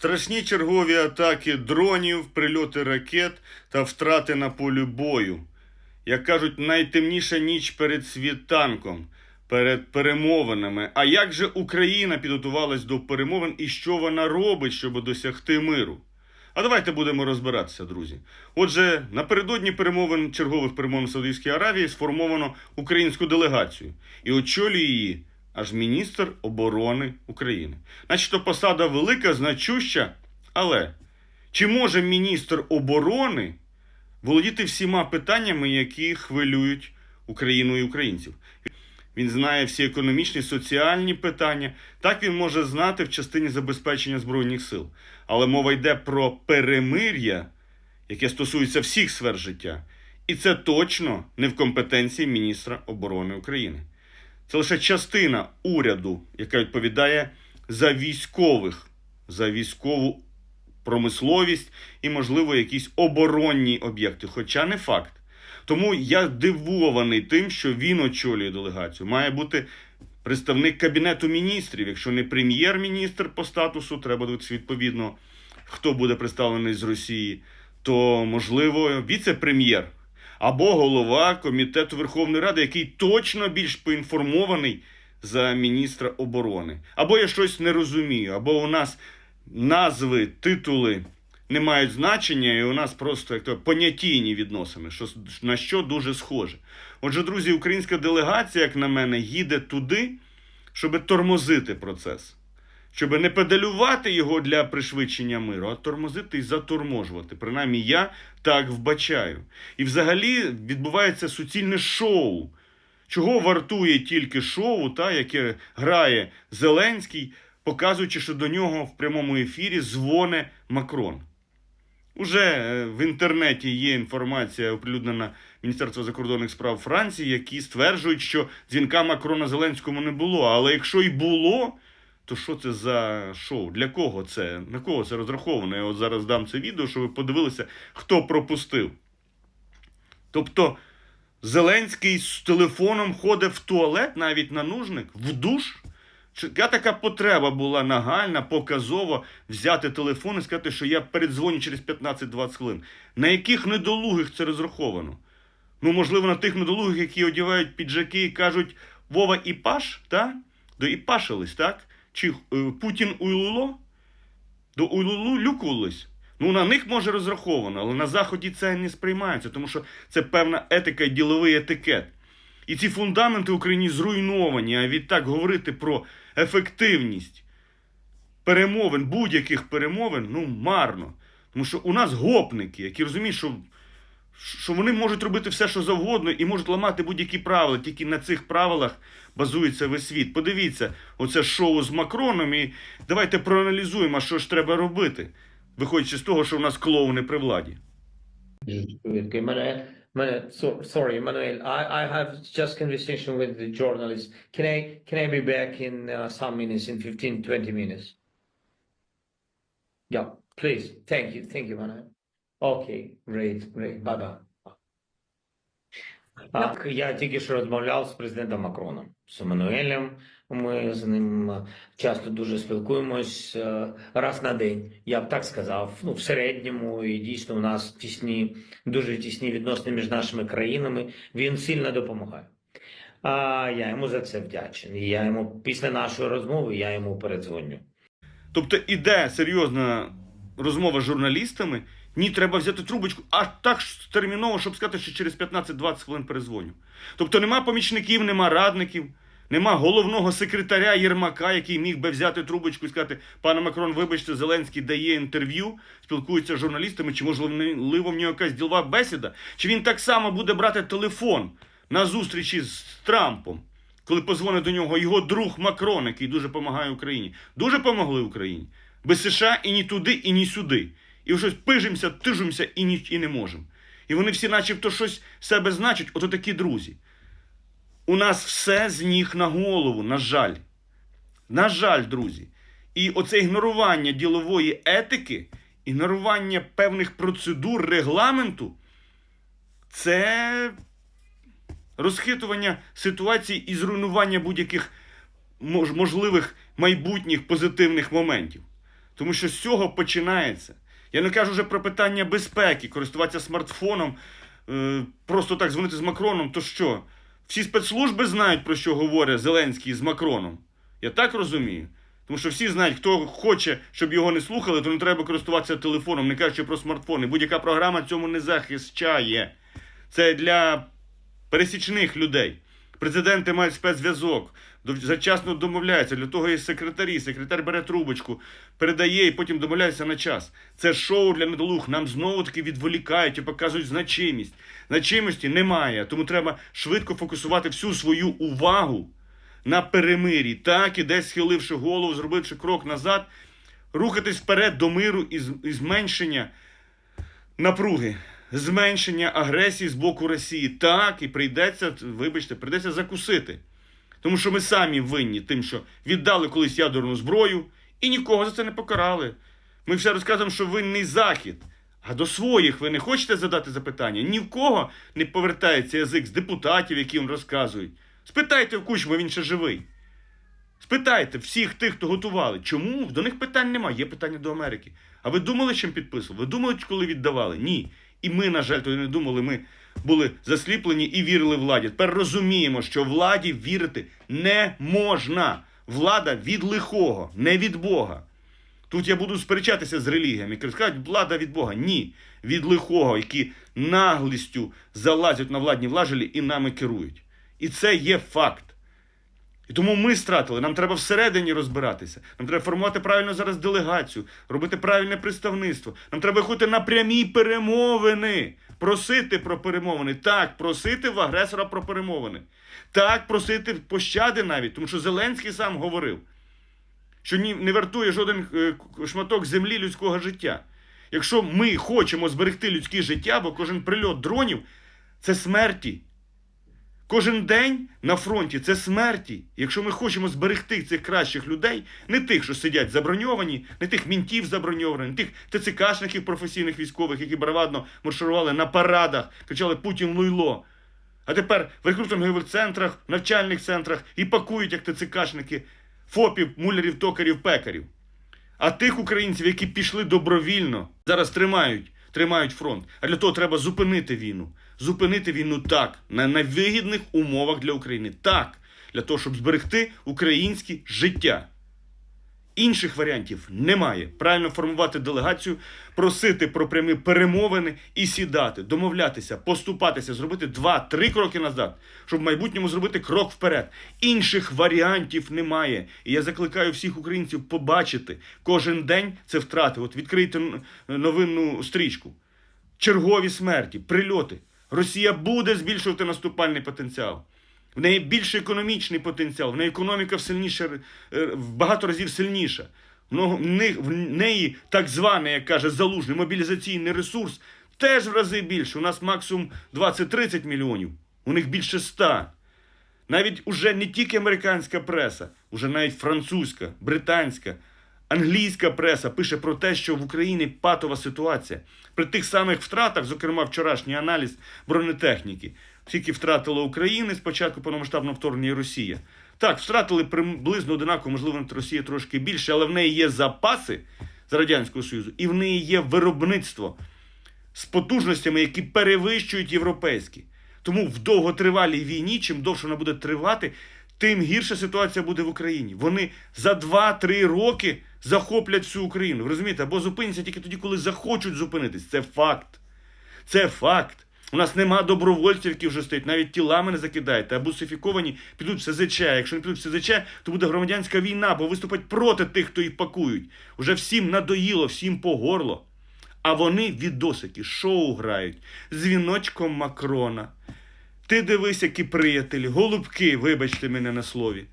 Страшні чергові атаки дронів, прильоти ракет та втрати на полі бою. Як кажуть, найтемніша ніч перед світанком, перед перемовинами. А як же Україна підготувалась до перемовин і що вона робить, щоб досягти миру? А давайте будемо розбиратися, друзі. Отже, напередодні перемовин чергових перемовин в Саудівській Аравії сформовано українську делегацію і очолює її аж міністр оборони України. Начебто посада велика, значуща, але чи може міністр оборони володіти всіма питаннями, які хвилюють Україну і українців? Він знає всі економічні, соціальні питання. Так він може знати в частині забезпечення Збройних сил. Але мова йде про перемир'я, яке стосується всіх сфер життя. І це точно не в компетенції міністра оборони України. Це лише частина уряду, яка відповідає за військових, за військову промисловість і, можливо, якісь оборонні об'єкти, хоча не факт. Тому я дивований тим, що він очолює делегацію. Має бути представник кабінету міністрів. Якщо не прем'єр-міністр по статусу, треба дивитися відповідно, хто буде представлений з Росії, то можливо віце-прем'єр або голова комітету Верховної Ради, який точно більш поінформований за міністра оборони. Або я щось не розумію, або у нас назви, титули не мають значення, і у нас просто як то понятійні відносини, що, на що дуже схоже. Отже, друзі, українська делегація, як на мене, їде туди, щоб тормозити процес. Щоб не педалювати його для пришвидшення миру, а тормозити і заторможувати. Принаймні, я так вбачаю. І взагалі відбувається суцільне шоу. Чого вартує тільки шоу, та, яке грає Зеленський, показуючи, що до нього в прямому ефірі дзвоне Макрон. Уже е, в інтернеті є інформація, оприлюднена Міністерством закордонних справ Франції, які стверджують, що дзвінка Макрона Зеленському не було. Але якщо й було, то що це за шоу? Для кого це? На кого це розраховано? Я от зараз дам це відео, щоб ви подивилися, хто пропустив. Тобто Зеленський з телефоном ходить в туалет, навіть на нужник, в душ. Яка така потреба була нагальна, показово взяти телефон і сказати, що я передзвоню через 15-20 хвилин. На яких недолугих це розраховано? Ну, можливо, на тих недолугих, які одягають піджаки і кажуть Вова і Паш, і пашились, так? Чи е, Путін уйлуло? До уйлулу люкулись. Ну, на них може розраховано, але на Заході це не сприймається, тому що це певна етика і діловий етикет. І ці фундаменти Україні зруйновані, а відтак говорити про ефективність перемовин, будь-яких перемовин, ну, марно. Тому що у нас гопники, які розуміють, що, що вони можуть робити все, що завгодно, і можуть ламати будь-які правила. Тільки на цих правилах базується весь світ. Подивіться, оце шоу з Макроном, і давайте проаналізуємо, що ж треба робити, виходячи з того, що у нас клоуни при владі. Sorry, Emmanuel, I, I have just conversation with the journalist. Can I, can I be back in uh, some minutes, in 15, 20 minutes? Yeah, please. Thank you. Thank you, Emmanuel. Okay, great, great. Bye-bye. Так, я тільки що розмовляв з президентом Макроном, з Еммануелем. Ми з ним е, часто дуже спілкуємось е, раз на день. Я б так сказав. Ну, в середньому, і дійсно у нас тісні, дуже тісні відносини між нашими країнами. Він сильно допомагає. А я йому за це вдячний. Я йому після нашої розмови я йому передзвоню. Тобто іде серйозна розмова з журналістами, ні, треба взяти трубочку, аж так терміново, щоб сказати, що через 15-20 хвилин перезвоню. Тобто нема помічників, нема радників, нема головного секретаря Єрмака, який міг би взяти трубочку і сказати, пане Макрон, вибачте, Зеленський дає інтерв'ю, спілкується з журналістами, чи можливо в нього якась ділова бесіда, чи він так само буде брати телефон на зустрічі з Трампом. Коли позвонить до нього його друг Макрон, який дуже допомагає Україні. Дуже помогли Україні. Без США і ні туди, і ні сюди. І щось пижимося, тижимося і, ні, і не можемо. І вони всі начебто щось себе значать, ото такі друзі. У нас все з ніг на голову, на жаль. На жаль, друзі. І оце ігнорування ділової етики, ігнорування певних процедур, регламенту, це розхитування ситуації і зруйнування будь-яких можливих майбутніх позитивних моментів. Тому що з цього починається. Я не кажу вже про питання безпеки, користуватися смартфоном, е, просто так дзвонити з Макроном, то що? Всі спецслужби знають, про що говорить Зеленський з Макроном. Я так розумію. Тому що всі знають, хто хоче, щоб його не слухали, то не треба користуватися телефоном, не кажучи про смартфони. Будь-яка програма цьому не захищає. Це для пересічних людей. Президенти мають спецзв'язок, завчасно домовляються. Для того є секретарі. Секретар бере трубочку, передає і потім домовляється на час. Це шоу для недолуг. Нам знову таки відволікають і показують значимість. Значимості немає, тому треба швидко фокусувати всю свою увагу на перемирі. Так, і десь схиливши голову, зробивши крок назад, рухатись вперед до миру і зменшення напруги, зменшення агресії з боку Росії. Так, і прийдеться, вибачте, прийдеться закусити. Тому що ми самі винні тим, що віддали колись ядерну зброю і нікого за це не покарали. Ми все розказуємо, що винний Захід. А до своїх ви не хочете задати запитання? Ні в кого не повертається язик з депутатів, які їм розказують. Спитайте в Кучму, він ще живий. Спитайте всіх тих, хто готували. Чому? До них питань немає. Є питання до Америки. А ви думали, чим підписували? Ви думали, коли віддавали? Ні. І ми, на жаль, тоді не думали. Ми були засліплені і вірили владі. Тепер розуміємо, що владі вірити не можна. Влада від лихого, не від Бога. Тут я буду сперечатися з релігіями. які Скажуть, влада від Бога. Ні. Від лихого, які наглістю залазять на владні влажелі і нами керують. І це є факт. І тому ми стратили. Нам треба всередині розбиратися. Нам треба формувати правильно зараз делегацію, робити правильне представництво. Нам треба ходити на прямі перемовини, просити про перемовини. Так, просити в агресора про перемовини. Так, просити пощади навіть, тому що Зеленський сам говорив, що ні, не вартує жоден е, шматок землі людського життя. Якщо ми хочемо зберегти людське життя, бо кожен прильот дронів це смерті. Кожен день на фронті це смерті. Якщо ми хочемо зберегти цих кращих людей, не тих, що сидять заброньовані, не тих мінтів заброньованих, не тих ТЦКшників професійних військових, які бравадно марширували на парадах, кричали Путін луйло. А тепер в рекрутингових центрах, навчальних центрах і пакують, як ТЦКшники, ФОПів, мулярів, токарів, пекарів. А тих українців, які пішли добровільно, зараз тримають, тримають фронт. А для того треба зупинити війну. Зупинити війну так, на, на вигідних умовах для України. Так, для того, щоб зберегти українське життя. Інших варіантів немає. Правильно формувати делегацію, просити про прямі перемовини і сідати, домовлятися, поступатися, зробити два-три кроки назад, щоб в майбутньому зробити крок вперед. Інших варіантів немає. І я закликаю всіх українців побачити кожен день це втрати. От відкрийте новинну стрічку. Чергові смерті, прильоти. Росія буде збільшувати наступальний потенціал. В неї більший економічний потенціал, в неї економіка сильніша, е, в багато разів сильніша. В в неї так званий, як каже залужний, мобілізаційний ресурс теж в рази більше. У нас максимум 20-30 мільйонів, у них більше 100. Навіть уже не тільки американська преса, уже навіть французька, британська, англійська преса пише про те, що в Україні патова ситуація. При тих самих втратах, зокрема вчорашній аналіз бронетехніки, скільки втратила Україна з початку повномасштабного вторгнення Росія. Так, втратили приблизно одинаково, можливо, Росія трошки більше, але в неї є запаси з Радянського Союзу, і в неї є виробництво з потужностями, які перевищують європейські. Тому в довготривалій війні, чим довше вона буде тривати, тим гірша ситуація буде в Україні. Вони за 2-3 роки захоплять всю Україну. Розумієте? Або зупиняться тільки тоді, коли захочуть зупинитись. Це факт. Це факт. У нас нема добровольців, які вже стоять, навіть тілами не закидаєте, а бусифіковані підуть в СЗЧ. Якщо не підуть в СЗЧ, то буде громадянська війна, бо виступать проти тих, хто їх пакують. Уже всім надоїло, всім по горло. А вони відосики, шоу грають з віночком Макрона. Ти дивись, які приятелі, голубки, вибачте мене на слові.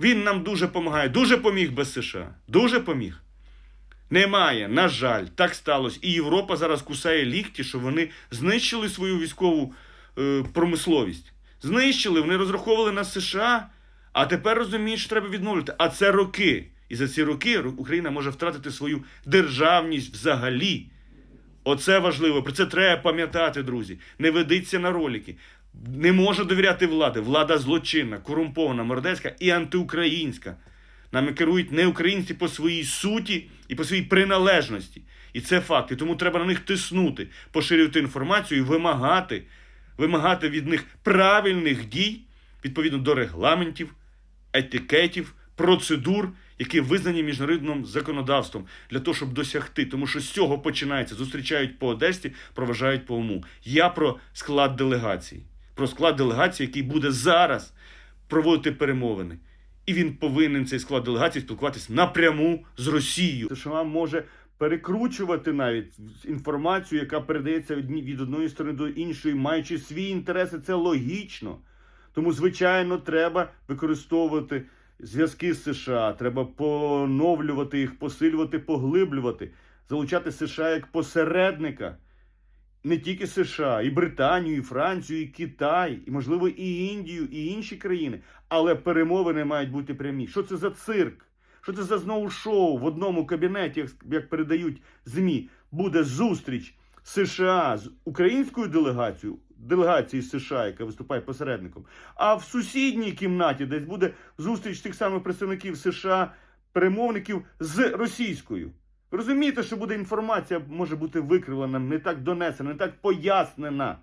Він нам дуже допомагає, дуже поміг без США. Дуже поміг. Немає, на жаль, так сталося. І Європа зараз кусає лікті, що вони знищили свою військову е, промисловість. Знищили, вони розраховували на США, а тепер розуміють, що треба відновлювати. А це роки. І за ці роки Україна може втратити свою державність взагалі. Оце важливо. Про це треба пам'ятати, друзі. Не ведіться на ролики. Не можу довіряти влади. Влада злочинна, корумпована, мордецька і антиукраїнська. Нами керують не українці по своїй суті і по своїй приналежності. І це факт. І тому треба на них тиснути, поширювати інформацію і вимагати, вимагати від них правильних дій відповідно до регламентів, етикетів, процедур, які визнані міжнародним законодавством для того, щоб досягти. Тому що з цього починається. Зустрічають по Одесі, проважають по уму. Я про склад делегації, про склад делегації, який буде зараз проводити перемовини. І він повинен цей склад делегації спілкуватися напряму з Росією. США може перекручувати навіть інформацію, яка передається від одної сторони до іншої, маючи свої інтереси. Це логічно. Тому, звичайно, треба використовувати зв'язки з США, треба поновлювати їх, посилювати, поглиблювати, залучати США як посередника. Не тільки США, і Британію, і Францію, і Китай, і, можливо, і Індію, і інші країни. Але перемовини мають бути прямі. Що це за цирк? Що це за знову шоу в одному кабінеті, як, передають ЗМІ, буде зустріч США з українською делегацією, делегацією США, яка виступає посередником, а в сусідній кімнаті десь буде зустріч тих самих представників США, перемовників з російською. Розумієте, що буде інформація може бути викривлена, не так донесена, не так пояснена.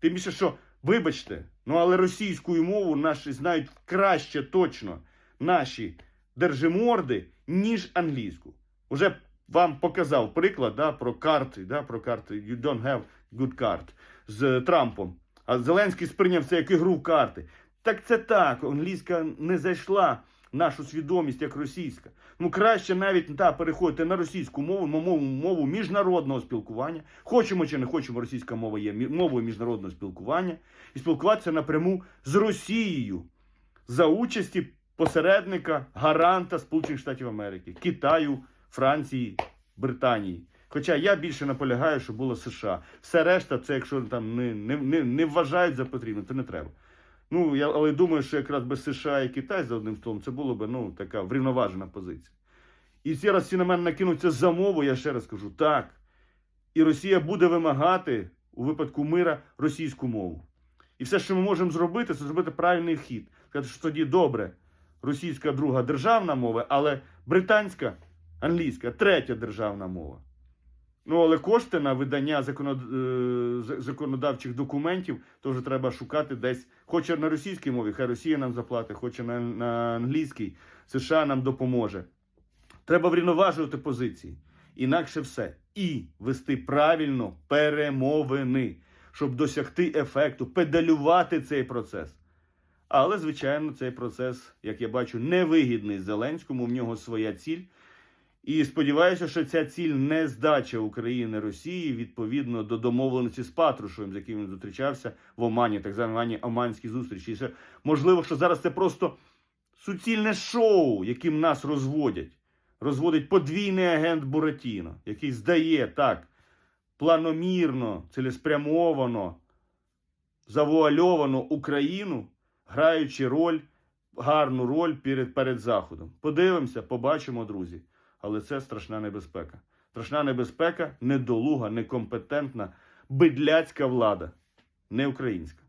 Тим більше, що, вибачте, ну але російською мову наші знають краще точно наші держиморди, ніж англійську. Уже вам показав приклад да, про карти, да, про карти You don't have good card з Трампом. А Зеленський сприйняв це як ігру в карти. Так це так, англійська не зайшла нашу свідомість як російська. Ну краще навіть та, переходити на російську мову, мову, мову міжнародного спілкування. Хочемо чи не хочемо, російська мова є мовою міжнародного спілкування, і спілкуватися напряму з Росією за участі посередника, гаранта Сполучених Штатів Америки, Китаю, Франції, Британії. Хоча я більше наполягаю, що було США. Все решта, це якщо там не, не, не, не вважають за потрібне, то не треба. Ну, я але думаю, що якраз без США і Китай за одним столом це було б ну, така врівноважена позиція. І зараз всі на мене накинуться за мову, я ще раз кажу, так. І Росія буде вимагати у випадку мира російську мову. І все, що ми можемо зробити, це зробити правильний хід. Сказати, що тоді добре, російська друга державна мова, але британська, англійська третя державна мова. Ну, але кошти на видання е, законодавчих документів теж треба шукати десь. Хоче на російській мові, хай Росія нам заплатить, хоче на, на англійській, США нам допоможе. Треба врівноважувати позиції. Інакше все. І вести правильно перемовини, щоб досягти ефекту, педалювати цей процес. Але, звичайно, цей процес, як я бачу, невигідний Зеленському. В нього своя ціль. І сподіваюся, що ця ціль не здача України Росії відповідно до домовленості з Патрушевим, з яким він зустрічався в Омані, так звані Оманські зустрічі. І можливо, що зараз це просто суцільне шоу, яким нас розводять. Розводить подвійний агент Буратіно, який здає так планомірно, цілеспрямовано, завуальовано Україну, граючи роль, гарну роль перед, перед Заходом. Подивимося, побачимо, друзі. Але це страшна небезпека. Страшна небезпека, недолуга, некомпетентна, бидляцька влада, не українська.